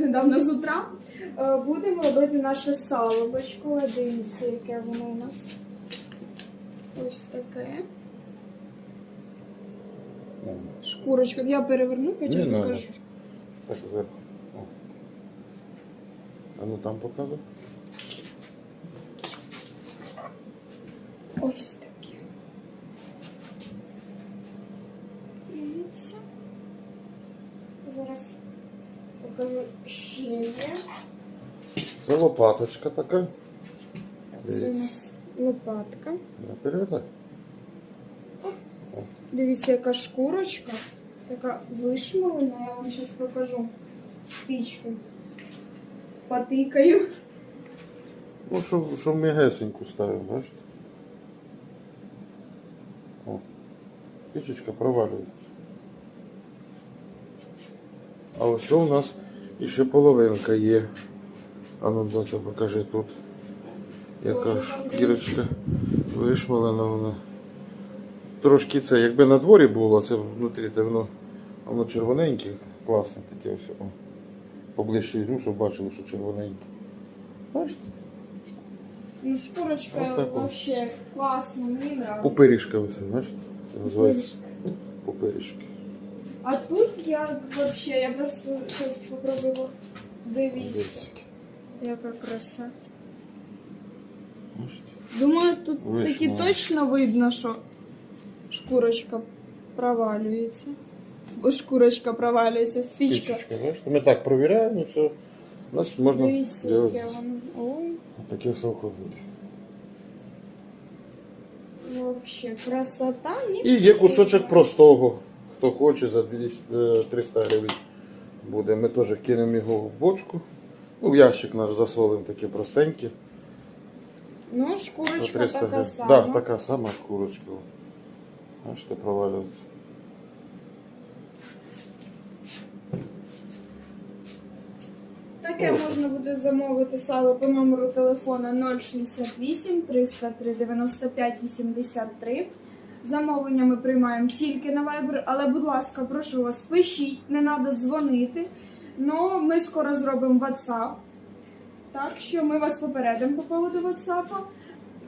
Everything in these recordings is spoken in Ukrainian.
недавно з утра. Е, Будемо робити наше салобочко. Дивіться, яке воно у нас. Ось таке. Шкурочка. Я переверну, Не потім надо. покажу. Так, зверху. О. А ну там показуй. Ось таке. Дивіться. Зараз покажу ще є. Це лопаточка така. Це у нас лопатка. Перевертай. Дивіться, яка шкурочка. Така вишмалена, я вам зараз покажу спічку. Потикаю. Ну, що, що м'ягесеньку ставимо, бачите? О, пічечка провалюється. А ось у нас ще половинка є. А ну, доця, покажи тут. Яка шкірочка вишмалена вона. Трошки це, якби на дворі було, це внутрі це воно, воно червоненьке, класне таке ось. О. Поближче візьму, щоб бачили, що червоненьке. Бачите? Ну, шкурочка вообще класна, мені нравится. Пупирішка ось, бачите? Це називається пупирішки. А тут я вообще, я просто зараз попробую. Дивіться, яка краса. Думаю, тут Вийшло. таки точно видно, що шкурочка провалюється. Шкурочка провалюється, спічка. Пічечка, бачите? Ми так провіряємо все. Значить, можна Дивіться, робити яке воно. Ой, таке соко буде. вообще красота. І є кусочок простого. Хто хоче за 200, е, 300 гривень буде. Ми теж кинемо його в бочку. Ну, в ящик наш засолимо таке простеньке. Ну, шкурочка 300 така гривень. сама. Да, така сама шкурочка. Бачите, провалюється. Таке можна буде замовити сало по номеру телефона 068 303 95 83. Замовлення ми приймаємо тільки на Viber, але, будь ласка, прошу вас, пишіть, не треба дзвонити. Ну, ми скоро зробимо WhatsApp. Так що ми вас попередимо по поводу WhatsApp.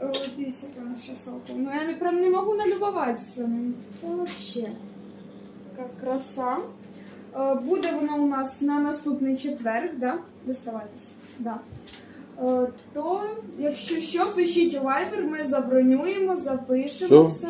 О, дивіться, яка наша салка. Ну я не прям не можу налюбуватися. Ну, Це взагалі. Яка краса. Е, Буде воно у нас на наступний четверг, да? Доставайтесь. Да. Е, То, якщо що, пишіть у Viber, ми забронюємо, запишемо Все,